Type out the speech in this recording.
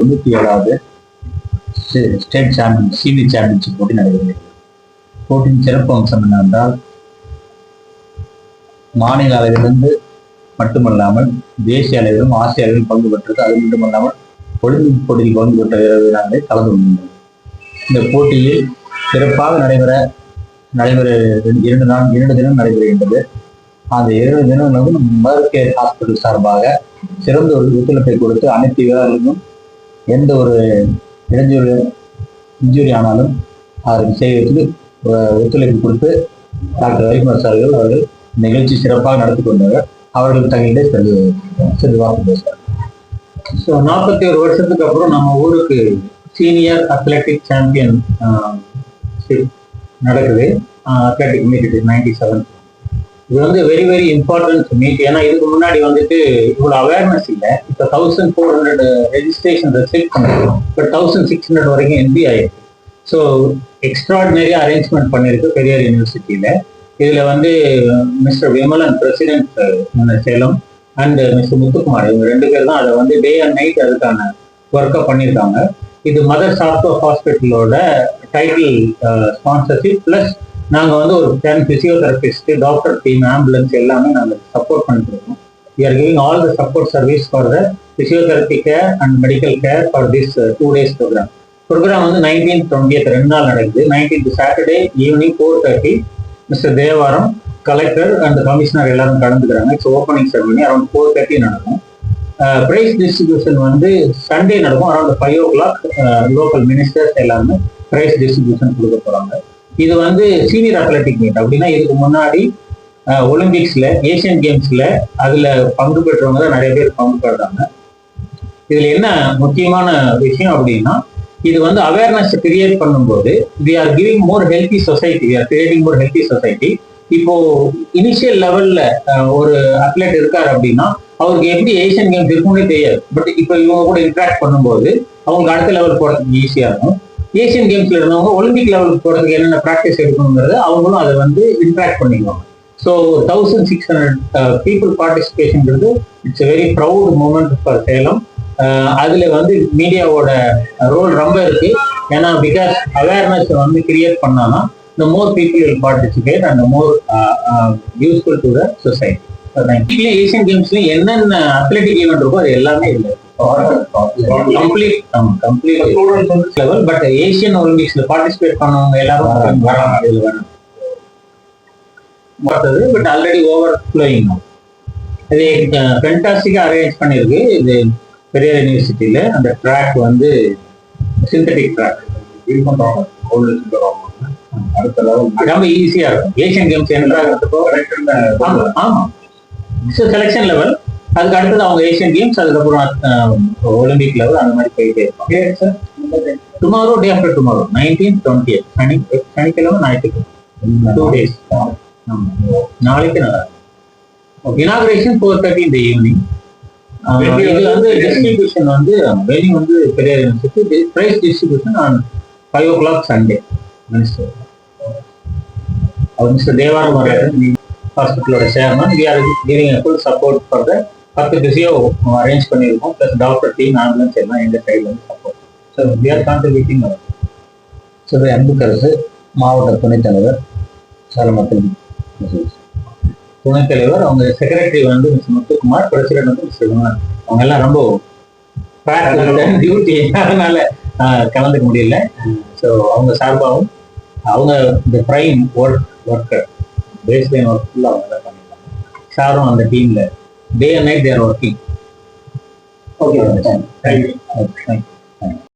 தொண்ணூற்றி ஏழாவது state champion senior championship போட்டி நடைபெறுகிறது. போட்டியின் சிறப்பு அம்சம் என்னவென்றால் மாநில அளவிலிருந்து மட்டுமல்லாமல் தேசிய அளவிலும் ஆசிய அளவிலும் பங்கு பெற்றது. அது மட்டுமல்லாமல் ஒலிம்பிக் போட்டியில் பங்கு பெற்ற வீரர்கள் கலந்து கொள்கின்றனர் இந்த போட்டியில் சிறப்பாக நடைபெற நடைபெற இரண்டு நாள் இரண்டு தினம் நடைபெறுகின்றது. அந்த இரண்டு தினம் வந்து மதர் கேர் ஹாஸ்பிட்டல் சார்பாக சிறந்த ஒரு ஒத்துழைப்பை கொடுத்து அனைத்து வீரர்களுக்கும் எந்த ஒரு இடைஞ்சூறு இன்ஜுரி ஆனாலும் அதற்கு செய்வதற்கு ஒத்துழைப்பு கொடுத்து டாக்டர் ரவிக்குமார் சார் அவர்கள் நிகழ்ச்சி சிறப்பாக நடத்தி கொண்டார்கள் அவர்கள் தங்கிட்ட சென்று சென்று வாக்கு பேசுகிறார் ஸோ நாற்பத்தி ஒரு வருஷத்துக்கு அப்புறம் நம்ம ஊருக்கு சீனியர் அத்லெட்டிக் சாம்பியன் நடக்குது. அத்லெட்டிக் மீட் இது நைன்டி செவன் இது வந்து வெரி வெரி இம்பார்ட்டன்ட் மீட் ஏன்னா இதுக்கு முன்னாடி வந்துட்டு இவ்வளோ அவேர்னஸ் இல்லை. இப்போ thousand four hundred registration restrict பண்ணிருக்கோம். பட் தௌசண்ட் சிக்ஸ் ஹண்ட்ரட் வரைக்கும் எம்பி ஆயிருக்கு. ஸோ எக்ஸ்ட்ராடினரி அரேஞ்ச்மெண்ட் பண்ணியிருக்கு பெரியார் யூனிவர்சிட்டியில் இதில் வந்து mister Vimalan president Salem and mister Muthukumar. இவங்க ரெண்டு பேர் தான் அதை வந்து டே அண்ட் நைட் அதுக்கான ஒர்க்கை பண்ணியிருக்காங்க இது மதர் சாஃப்ட்வேர் ஹாஸ்பிட்டலோட டைட்டில் ஸ்பான்சர்ஷிப் ப்ளஸ் நாங்கள் வந்து ஒரு ten physiotherapist doctor team ambulance எல்லாமே நாங்கள் சப்போர்ட் பண்ணிட்டு இருக்கோம். We are giving all the support service for the physiotherapy care and medical care for this two days programme programme வந்து nineteen twentieth ரெண்டு நாள் நடக்குது. Nineteenth Saturday evening four thirty mister Devaram collector and commissioner எல்லாரும் கலந்துக்கிறாங்க. It's opening ceremony around four thirty நடக்கும். Prize distribution வந்து Sunday நடக்கும். Around five o'clock local ministers எல்லாருமே prize distribution கொடுக்க போகிறாங்க இது வந்து சீனியர் அத்லெட்டிக் மீட் அப்படின்னா இதுக்கு முன்னாடி ஒலிம்பிக்ஸ்ல ஏசியன் கேம்ஸ்ல அதுல பங்கு பெற்றவங்க தான் நிறைய பேர் பங்கு பெறாங்க. இதுல என்ன முக்கியமான விஷயம் அப்படின்னா இது வந்து அவேர்னஸ் கிரியேட் பண்ணும்போது we are giving more healthy society we are creating more healthy society இப்போ இனிஷியல் லெவல்ல ஒரு அத்லெட் இருக்காரு அப்படின்னா அவருக்கு எப்படி ஏசியன் கேம்ஸ் இருக்கும்னே தெரியாது. பட் இப்போ இவங்க கூட இன்ட்ராக்ட் பண்ணும்போது அவங்க அடுத்த லெவல் போறதுக்கு ஈஸியா இருக்கும். ஏசியன் கேம்ஸ்ல இருந்தவங்க ஒலிம்பிக் லெவலுக்கு போறதுக்கு என்னென்ன ப்ராக்டிஸ் எடுக்கணுங்கிறது அவங்களும் அதை வந்து இன்ட்ராக்ட் பண்ணிக்குவாங்க. So thousand six hundred people பார்ட்டிசிபேஷன்ங்கிறது it's very proud moment for Salem அதில் அதுல வந்து மீடியாவோட ரோல் ரொம்ப இருக்கு. ஏன்னா பிகாஸ் அவேர்னஸ் வந்து கிரியேட் பண்ணாதான் இந்த more people participate participate more useful more uh, uh, useful Asian கேம்ஸ்லயும் என்னென்ன அத்லெட்டிக் ஈவெண்ட் இருக்கோ அது எல்லாமே இல்லை complete complete level but Asian ஒலிம்பிக்ஸ்ல participate பண்ணவங்க எல்லாரும் வராங்க. இதுல வராங்க. பார்த்தது பட் ஆல்ரெடி ஓவர் ஃப்ளோயிங் இது ஃபென்டாஸ்டிக்காக அரேஞ்ச் பண்ணியிருக்கு இது பெரியார் யூனிவர்சிட்டியில அந்த ட்ராக் வந்து சிந்தட்டிக் ட்ராக் அடுத்த லெவல் ரொம்ப ஈஸியா இருக்கும். ஏசியன் கேம்ஸ் என்றாகிறதுக்கோ ஆமா. ஆமா. செலெக்ஷன் லெவல் அதுக்கு அடுத்தது அவங்க ஏசியன் கேம்ஸ் அதுக்கப்புறம் ஒலிம்பிக் லெவல் அந்த மாதிரி போயிட்டே இருக்கும். Tomorrow day after tomorrow nineteen twenty சனி சனிக்கிழமை ஞாயிற்றுக்கிழமை. டூ டேஸ் நாளைக்கு நல்லா இனாகிரேஷன் ஃபோர் தேர்ட்டி இந்த ஈவினிங் இது வந்து டிஸ்ட்ரிபியூஷன் வந்து வெனிங் வந்து Periyar university prize distribution on five o'clock Sunday minister our mister Devaram ஹாஸ்பிட்டலோட chairman we are giving full support for the பத்து பிசியோ அரேஞ்ச் பண்ணியிருக்கோம். ப்ளஸ் டாக்டர் டீம் ஆம்புலன்ஸ் எல்லாம் எங்கள் சைட்லேருந்து support so we are contributing Siva Anbukkarasu மாவட்ட துணைத் தலைவர் சேலம் துணைத் தலைவர் அவங்க செக்ரட்டரி வந்து மிஸ் முத்துக்குமார் பிரசிடென்ட் வந்து மிஸ்டர் குணன் அவங்க எல்லாம் ரொம்ப டியூட்டி அதனால கலந்துக்க முடியல. ஸோ அவங்க சார்பாகவும் அவங்க இந்த prime work worker baseline work ஃபுல்லாக அவங்க தான் பண்ணியிருக்காங்க. சாரும் அந்த டீமில் They and night they are working. Okay, thank you. Thank you.